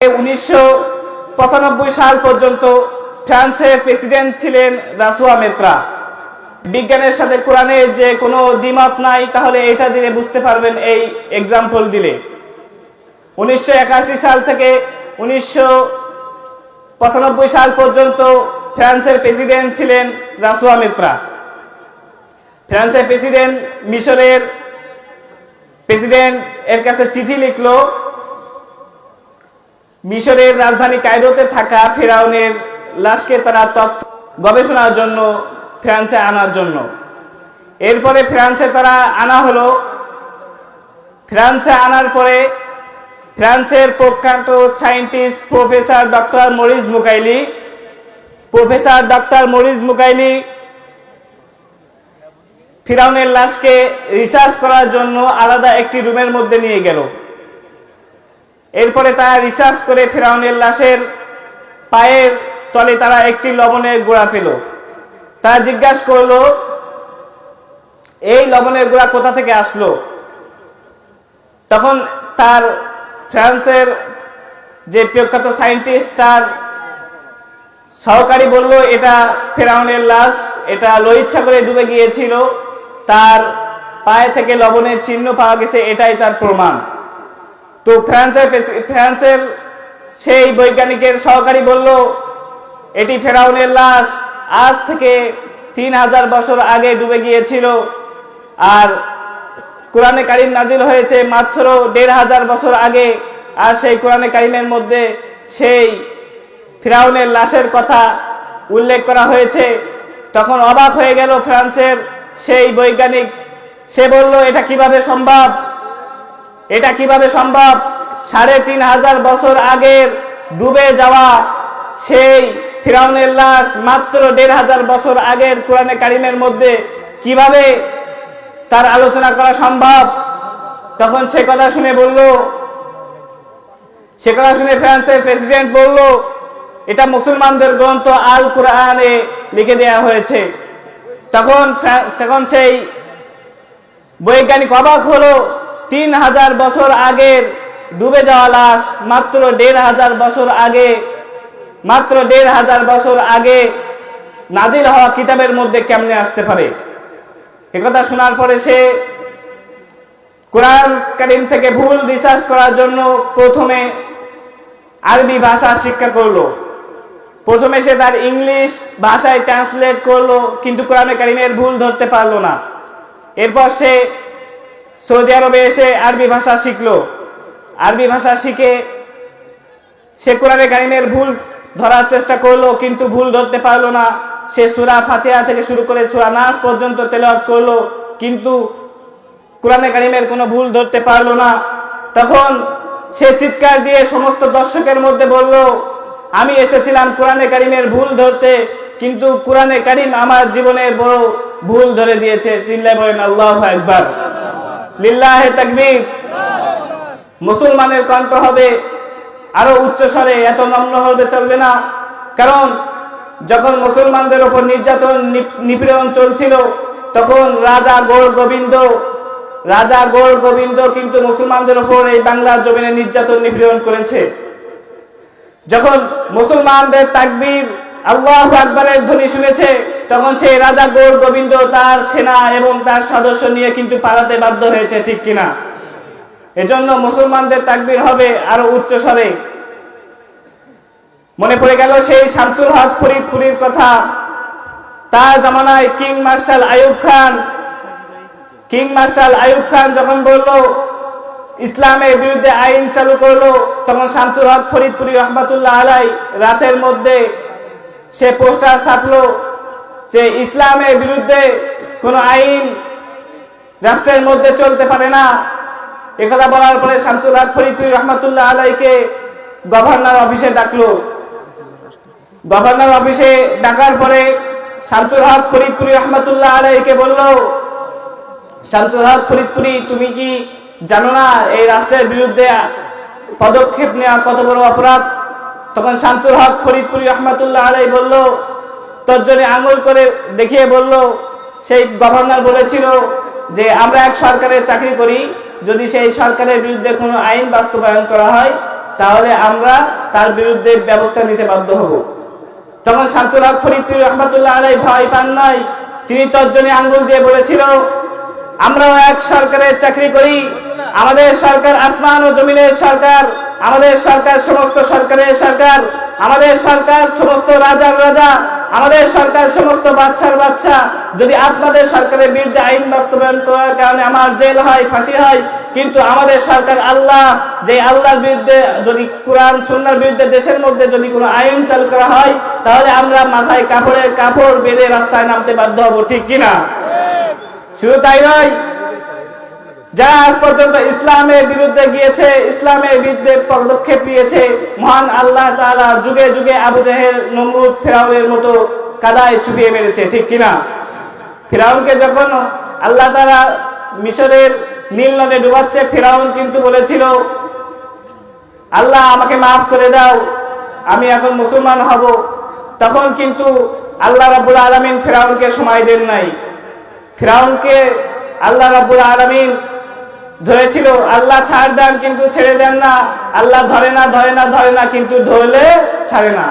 উনিশশো পঁচানব্বই সাল পর্যন্ত ফ্রান্সের প্রেসিডেন্ট ছিলেন রাসুয়া মেত্রা। বিজ্ঞানের সাথে কোরআনের যে কোনো দ্বিমত নাই, তাহলে এটা দিলে বুঝতে পারবেন এই এক্সাম্পল দিলে। উনিশশো একাশি সাল থেকে উনিশশো পঁচানব্বই সাল পর্যন্ত ফ্রান্সের প্রেসিডেন্ট ছিলেন রাসুয়া মেত্রা। ফ্রান্সের প্রেসিডেন্ট মিশরের প্রেসিডেন্ট এর কাছে চিঠি লিখলো মিশরের রাজধানী কায়রোতে থাকা ফেরাউনের লাশকে তারা তথ্য গবেষণার জন্য ফ্রান্সে আনার জন্য। এরপরে ফ্রান্সে তারা আনা হলো। ফ্রান্সে আনার পরে ফ্রান্সের প্রখ্যাত scientist professor doctor Maurice Bucaille, professor doctor Maurice Bucaille ফিরাউনের লাশকে রিসার্চ করার জন্য আলাদা একটি রুমের মধ্যে নিয়ে গেল। এরপরে তারা রিসার্চ করে ফেরাউনের লাশের পায়ের তলে তারা একটি লবণের গোড়া পেল। তারা জিজ্ঞাসা করল, এই লবণের গোড়া কোথা থেকে আসলো? তখন তার ফ্রান্সের যে প্রখ্যাত সায়েন্টিস্ট, তার সহকারী বলল, এটা ফেরাউনের লাশ, এটা লোহিচ্ছা করে ডুবে গিয়েছিল, তার পায়ে থেকে লবণের চিহ্ন পাওয়া গেছে, এটাই তার প্রমাণ। তো ফ্রান্সের ফ্রান্সের সেই বৈজ্ঞানিকের সহকারী বলল, এটি ফেরাউনের লাশ। আজ থেকে তিন হাজার বছর আগে ডুবে গিয়েছিল। আর কোরআনে কারিম নাজিল হয়েছে মাত্র দেড় হাজার বছর আগে। আর সেই কোরআনে কারিমের মধ্যে সেই ফিরাউনের লাশের কথা উল্লেখ করা হয়েছে। তখন অবাক হয়ে গেল ফ্রান্সের সেই বৈজ্ঞানিক। সে বলল, এটা কীভাবে সম্ভব? এটা কীভাবে সম্ভব? সাড়ে তিন হাজার বছর আগের ডুবে যাওয়া সেই ফিরাউনের লাশ মাত্র দেড় হাজার বছর আগের কোরআনে কারিমের মধ্যে কীভাবে তার আলোচনা করা সম্ভব? তখন সে কথা শুনে বলল, সে কথা শুনে ফ্রান্সের প্রেসিডেন্ট বলল, এটা মুসলমানদের গ্রন্থ আল কোরআনে লিখে দেওয়া হয়েছে। তখন তখন সেই বৈজ্ঞানিক অবাক হলো তিন হাজার বছর আগের ডুবে যাওয়া লাশ, মাত্র দেড় হাজার বছর আগে, মাত্র দেড় হাজার বছর আগে নাজিল হওয়া কিতাবের মধ্যে কেমনে আসতে পারে? একথা শোনার পরে সে কোরআন কারিম থেকে ভুল রিসার্চ করার জন্য প্রথমে আরবি ভাষা শিক্ষা করল। প্রথমে সে তার ইংলিশ ভাষায় ট্রান্সলেট করল, কিন্তু কোরআনে কারিমের ভুল ধরতে পারল না। এরপর সে সৌদি আরবে এসে আরবি ভাষা শিখলো। আরবি ভাষা শিখে সে কোরআনে কারিমের ভুল ধরার চেষ্টা করল, কিন্তু ভুল ধরতে পারল না। সে সুরা ফাতিহা থেকে শুরু করে সুরা নাস পর্যন্ত তেলাওয়াত করল, কিন্তু কোরআনে কারিমের কোনো ভুল ধরতে পারল না। তখন সে চিৎকার দিয়ে সমস্ত দর্শকের মধ্যে বলল, আমি এসেছিলাম কোরআনে কারিমের ভুল ধরতে, কিন্তু কোরআনে কারিম আমার জীবনের বড় ভুল ধরে দিয়েছে। চিল্লায় বলেন, আল্লাহ একবার লিল্লাহে তাকবীর। মুসলমানের কণ্ঠ হবে, আরও উচ্চ স্বরে এত নম্র হবে চলবে না। কারণ, যখন মুসলমানদের উপর নির্যাতন নিপ- নিপীড়ন চলছিল, তখন রাজা গোর গোবিন্দ, রাজা গোর গোবিন্দ কিন্তু মুসলমানদের উপর এই বাংলার জমিনে নির্যাতন, নিপীড়ন করেছে। যখন মুসলমানদের তাকবীর আল্লাহ আকবরের ধ্বনি শুনেছে তখন সেই রাজা গৌর গোবিন্দ তার সেনা এবং তার সদস্য নিয়ে কিন্তু পালাতে বাধ্য হয়েছে, ঠিক কিনা? এজন্য মুসলমানদের তাকবির হবে আরও উচ্চ স্বরে। মনে পড়ে গেল সেই শামসুল হক ফরিদপুরীর কথা। তার জামানায় king marshal Ayub Khan. King marshal Ayub Khan যখন বলল, ইসলামের বিরুদ্ধে আইন চালু করল, তখন শামসুল হক ফরিদপুরি রহমাতুল্লাহ আলাই রাতের মধ্যে সে পোস্টার ছাপলো। যে ইসলামের বিরুদ্ধে কোনো আইন রাষ্ট্রের মধ্যে চলতে পারে না। একথা বলার পরে শামসুল হক ফরিদপুরি রহমাতুল্লাহ আলাইকে গভর্নর অফিসে ডাকলো। গভর্নর অফিসে ডাকার পরে শামসুল হক ফরিদপুরি রহমাতুল্লাহ আলাইকে বলল শামসুল হক ফরিদপুরি, তুমি কি জানো না এই রাষ্ট্রের বিরুদ্ধে পদক্ষেপ নেওয়া কত বড় অপরাধ? তখন শামসুল হক ফরিদপুরি রহমাতুল্লাহ আলাই বলল তর্জনে আঙুল করে দেখিয়ে বলল, সেই গভর্নর বলেছিল যে আমরা এক সরকারের চাকরি করি, যদি সেই সরকারের বিরুদ্ধে কোনো আইন বাস্তবায়ন করা হয়, তাহলে আমরা তার বিরুদ্ধে ব্যবস্থা নিতে বাধ্য হব। তখন শামসুল হক ফরিদপুর রহমতুল্লাহ আলাই ভয় পান নাই। তিনি তর্জনী আঙ্গুল দিয়ে বলেছিল, আমরাও এক সরকারের চাকরি করি। আমাদের সরকার আসমান ও জমিনের সরকার, আমাদের সরকার সমস্ত সরকারের সরকার, আমাদের সরকার সমস্ত রাজার রাজা আমাদের সরকার সমস্ত বাচ্চার বাচ্চা যদি আপনাদের সরকারের বিরুদ্ধে আইন বাস্তবায়ন করার কারণে আমার জেল হয় ফাঁসি হয় কিন্তু আমাদের সরকার আল্লাহ যে আল্লাহর বিরুদ্ধে যদি কোরআন সুন্নার বিরুদ্ধে দেশের মধ্যে যদি কোনো আইন চালু করা হয় তাহলে আমরা মাথায় কাপড়ের কাপড় বেঁধে রাস্তায় নামতে বাধ্য হব ঠিক কিনা? শুধু তাই নয় যারা আজ পর্যন্ত ইসলামের বিরুদ্ধে গিয়েছে, ইসলামের বিরুদ্ধে পদক্ষেপ নিয়েছে, মহান আল্লাহ তারা যুগে যুগে আবু জাহেল, নমরুদ, ফেরাউনের মতো কাদায় চুপিয়ে মেরেছে, ঠিক কিনা? ফেরাউনকে যখন আল্লাহ তারা মিশরের নীল নদে ডুবাচ্ছে, ফেরাউন কিন্তু বলেছিল, আল্লাহ, আমাকে মাফ করে দাও, আমি এখন মুসলমান হব। তখন কিন্তু আল্লাহ রাব্বুল আলামিন ফেরাউনকে সময় দেন নাই। ফেরাউনকে আল্লাহ রাব্বুল আলামিন ধরেছিল, আল্লাহ ছাড় দেন কিন্তু ছেড়ে দেন না। আল্লাহ ধরে না ধরে না ধরে না, কিন্তু ধরলে ছাড়ে না।